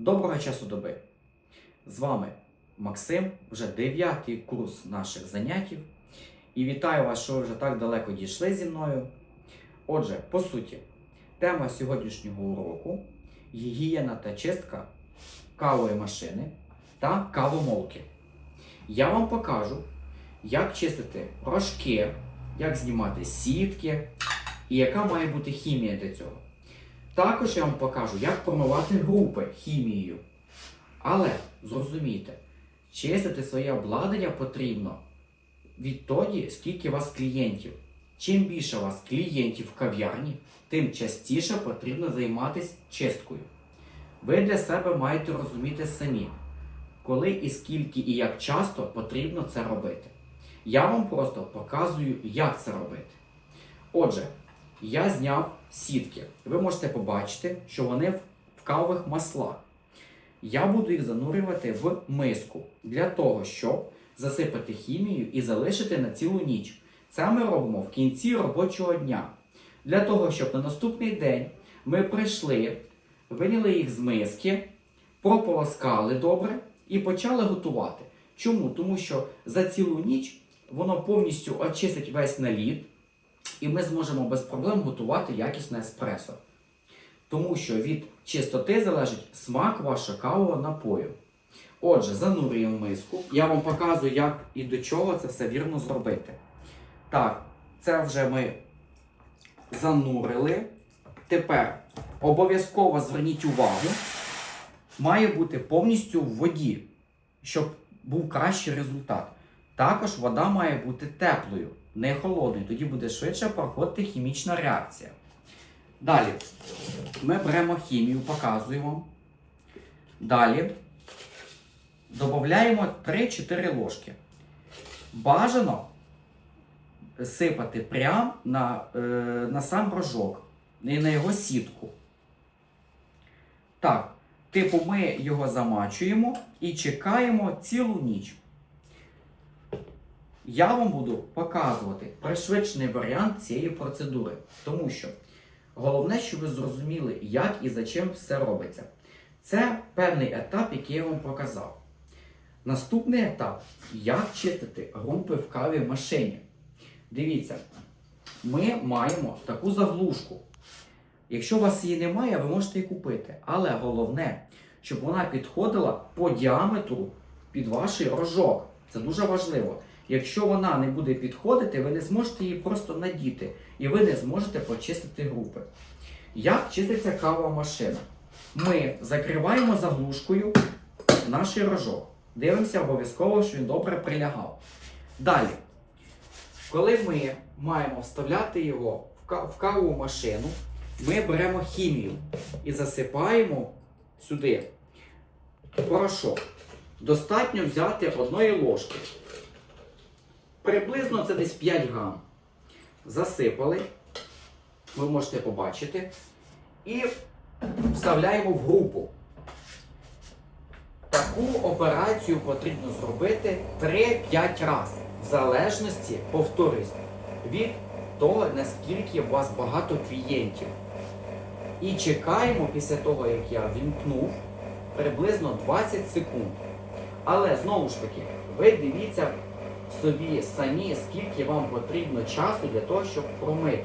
Доброго часу доби! З вами Максим, вже дев'ятий курс наших заняттів. І вітаю вас, що ви вже так далеко дійшли зі мною. Отже, по суті, тема сьогоднішнього уроку гігієна та чистка кавової машини та кавомолки. Я вам покажу, як чистити рожки, як знімати сітки і яка має бути хімія для цього. Також я вам покажу, як промивати групи хімією. Але зрозумійте, чистити своє обладнання потрібно відтоді, скільки у вас клієнтів. Чим більше у вас клієнтів в кав'ярні, тим частіше потрібно займатися чисткою. Ви для себе маєте розуміти самі, коли і скільки і як часто потрібно це робити. Я вам просто показую, як це робити. Отже, я зняв сітки. Ви можете побачити, що вони в- кавових маслах. Я буду їх занурювати в миску для того, щоб засипати хімію і залишити на цілу ніч. Це ми робимо в кінці робочого дня. Для того, щоб на наступний день ми прийшли, виняли їх з миски, прополоскали добре і почали готувати. Чому? Тому що за цілу ніч воно повністю очистить весь наліт, і ми зможемо без проблем готувати якісне еспресо. Тому що від чистоти залежить смак вашого кавового напою. Отже, занурюємо миску. Я вам показую, як і до чого це все вірно зробити. Так, це вже ми занурили. Тепер обов'язково зверніть увагу, має бути повністю в воді, щоб був кращий результат. Також вода має бути теплою, не холодною, тоді буде швидше проходити хімічна реакція. Далі ми беремо хімію, показуємо. Далі додаємо 3-4 ложки. Бажано сипати прямо на, е, на сам рожок і на його сітку. Так, типу, ми його замачуємо і чекаємо цілу ніч. Я вам буду показувати пришвидшений варіант цієї процедури, тому що головне, щоб ви зрозуміли, як і за чим все робиться. Це певний етап, який я вам показав. Наступний етап як чистити групи в каві машині. Дивіться, ми маємо таку заглушку. Якщо у вас її немає, ви можете її купити. Але головне, щоб вона підходила по діаметру під ваш рожок. Це дуже важливо. Якщо вона не буде підходити, ви не зможете її просто надіти і ви не зможете почистити групи. Як чиститься кавова машина? Ми закриваємо заглушкою наш рожок. Дивимося обов'язково, що він добре прилягав. Далі, коли ми маємо вставляти його в кавову машину, ми беремо хімію і засипаємо сюди порошок. Достатньо взяти одної ложки. Приблизно це десь 5 грам. Засипали, ви можете побачити. І вставляємо в групу. Таку операцію потрібно зробити 3-5 разів. В залежності, повторюсь, від того, наскільки у вас багато клієнтів. І чекаємо після того, як я вімкнув, приблизно 20 секунд. Але знову ж таки, ви дивіться собі самі, скільки вам потрібно часу для того, щоб промити.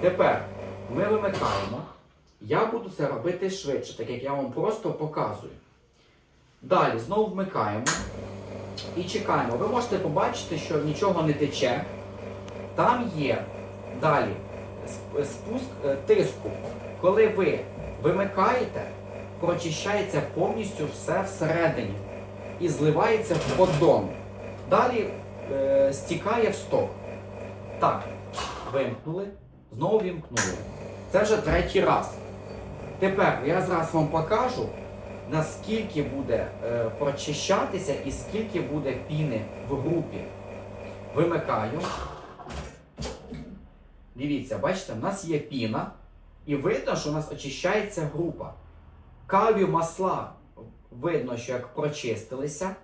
Тепер ми вимикаємо. Я буду це робити швидше, так як я вам просто показую. Далі знову вмикаємо і чекаємо. Ви можете побачити, що нічого не тече. Там є далі спуск е, тиску. Коли ви вимикаєте, прочищається повністю все всередині і зливається в поддон. Далі е, стікає в сток. Так, вимкнули, знову вімкнули. Це вже третій раз. Тепер я зараз вам покажу, наскільки буде е, прочищатися і скільки буде піни в групі. Вимикаю. Дивіться, бачите, в нас є піна, і видно, що у нас очищається група. Каві масла видно, що як прочистилися.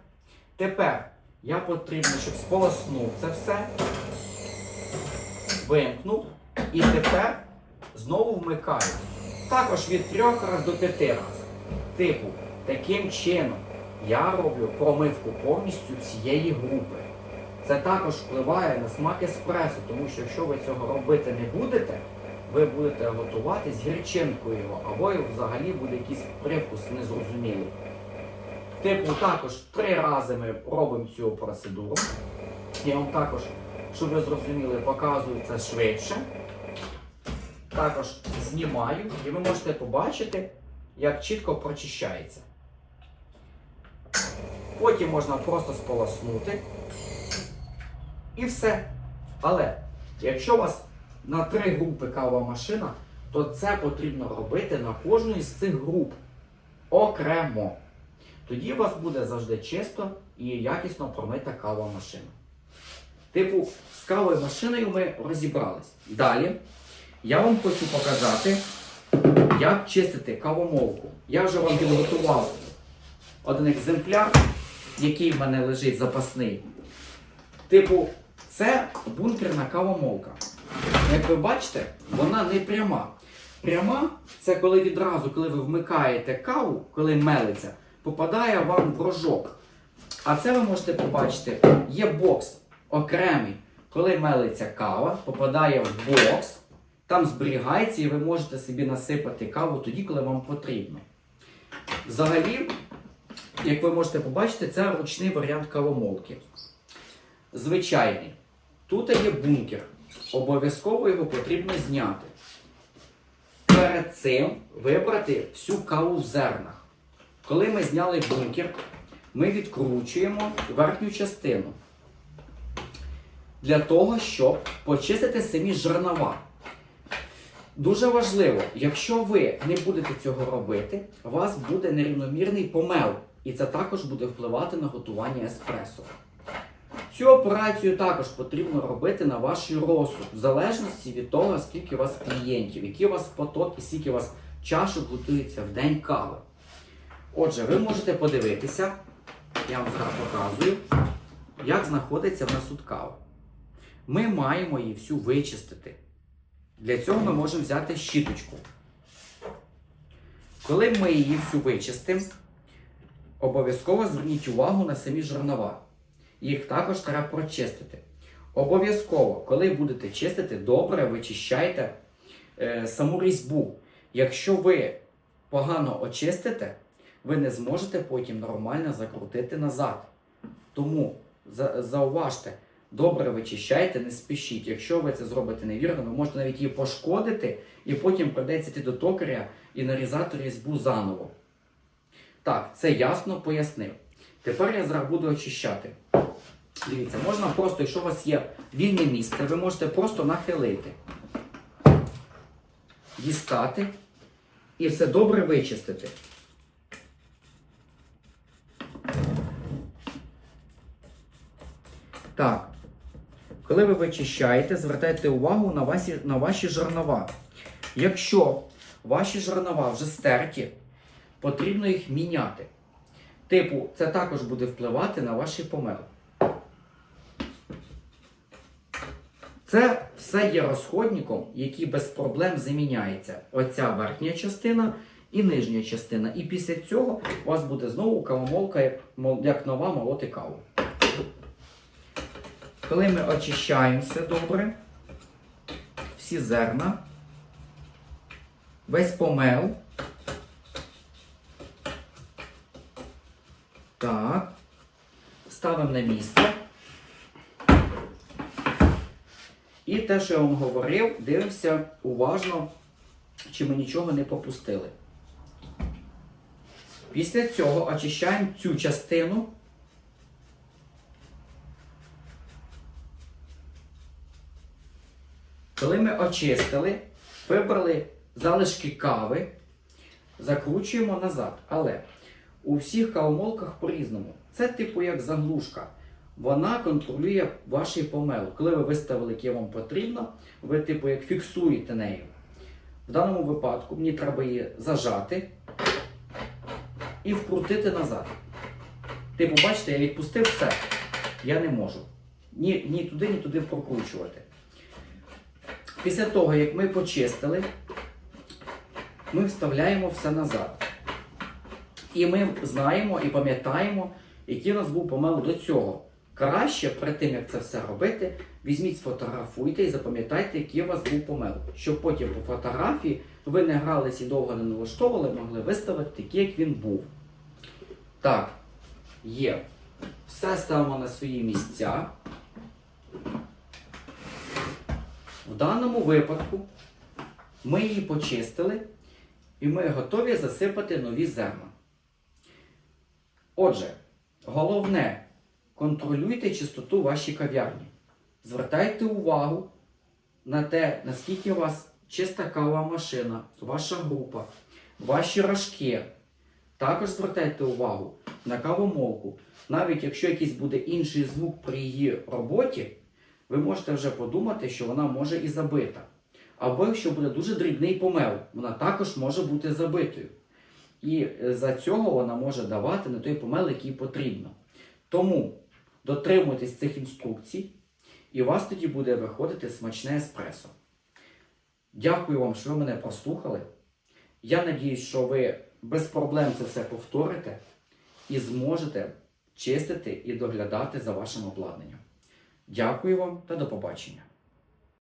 Тепер я потрібно, щоб сполоснув це все. Вимкнув. І тепер знову вмикаю. Також від 3 раз до 5 разів. Типу, таким чином я роблю промивку повністю всієї групи. Це також впливає на смак еспресо, тому що якщо ви цього робити не будете, ви будете готувати з гірчинкою його, або взагалі буде якийсь привкус незрозумілий. Типу, також три рази ми робимо цю процедуру. Я вам також, щоб ви зрозуміли, показую це швидше. Також знімаю, і ви можете побачити, як чітко прочищається. Потім можна просто сполоснути. І все. Але якщо у вас на три групи кава машина, то це потрібно робити на кожну із цих груп окремо. Тоді у вас буде завжди чисто і якісно промита кава машина. Типу, з кавою машиною ми розібрались. Далі я вам хочу показати, як чистити кавомолку. Я вже вам підготував один екземпляр, який в мене лежить запасний. Типу, це бункерна кавомолка. Як ви бачите, вона не пряма. Пряма це коли відразу, коли ви вмикаєте каву, коли мелиться, попадає вам в рожок. А це ви можете побачити, є бокс окремий. Коли мелиться кава, попадає в бокс, там зберігається і ви можете собі насипати каву тоді, коли вам потрібно. Взагалі, як ви можете побачити, це ручний варіант кавомолки. Звичайний. Тут є бункер. Обов'язково його потрібно зняти. Перед цим вибрати всю каву в зернах. Коли ми зняли бункер, ми відкручуємо верхню частину. Для того, щоб почистити самі жернова. Дуже важливо, якщо ви не будете цього робити, у вас буде нерівномірний помел. І це також буде впливати на готування еспресо. Цю операцію також потрібно робити на ваш розсуд, в залежності від того, скільки у вас клієнтів, який у вас поток і скільки у вас чашок готується в день кави. Отже, ви можете подивитися, я вам зараз показую, як знаходиться в нас тут кава. Ми маємо її всю вичистити. Для цього ми можемо взяти щіточку. Коли ми її всю вичистимо, обов'язково зверніть увагу на самі жернова. Їх також треба прочистити. Обов'язково, коли будете чистити, добре вичищайте е, саму різьбу. Якщо ви погано очистите, ви не зможете потім нормально закрутити назад. Тому за, зауважте, добре вичищайте, не спішіть. Якщо ви це зробите невірно, ви можете навіть її пошкодити, і потім прийдеться йти до токаря і нарізати різьбу заново. Так, це ясно пояснив. Тепер я зараз буду очищати. Дивіться, можна просто, якщо у вас є вільне місце, ви можете просто нахилити, дістати і все добре вичистити. Так. Коли ви вичищаєте, звертайте увагу на ваші, на ваші жернова. Якщо ваші жернова вже стерті, потрібно їх міняти. Типу, це також буде впливати на ваші помели. Це все є розходником, який без проблем заміняється. Оця верхня частина і нижня частина. І після цього у вас буде знову кавомолка, як нова молоти каву. Коли ми очищаємо все добре, всі зерна, весь помел. Так. Ставимо на місце. І те, що я вам говорив, дивимося уважно, чи ми нічого не попустили. Після цього очищаємо цю частину. Коли ми очистили, вибрали залишки кави, закручуємо назад. Але у всіх кавомолках по-різному. Це типу як заглушка. Вона контролює ваш помел. Коли ви виставили, яке вам потрібно, ви типу як фіксуєте нею. В даному випадку мені треба її зажати і вкрутити назад. Типу, бачите, я відпустив все. Я не можу. Ні, ні туди, ні туди прокручувати. Після того, як ми почистили, ми вставляємо все назад. І ми знаємо і пам'ятаємо, який у нас був помилок до цього. Краще перед тим, як це все робити, візьміть, сфотографуйте і запам'ятайте, який у вас був помилок. Щоб потім по фотографії ви не гралися і довго не налаштовували, могли виставити такий, як він був. Так, є. Все ставимо на свої місця. В даному випадку ми її почистили і ми готові засипати нові зерна. Отже, головне, контролюйте чистоту вашій кав'ярні. Звертайте увагу на те, наскільки у вас чиста кавова машина, ваша група, ваші рожки. Також звертайте увагу на кавомолку. Навіть якщо якийсь буде інший звук при її роботі, ви можете вже подумати, що вона може і забита. Або якщо буде дуже дрібний помел, вона також може бути забитою. І е, за цього вона може давати не той помел, який потрібно. Тому дотримуйтесь цих інструкцій, і у вас тоді буде виходити смачне еспресо. Дякую вам, що ви мене послухали. Я надіюсь, що ви без проблем це все повторите і зможете чистити і доглядати за вашим обладнанням. Дякую вам та до побачення!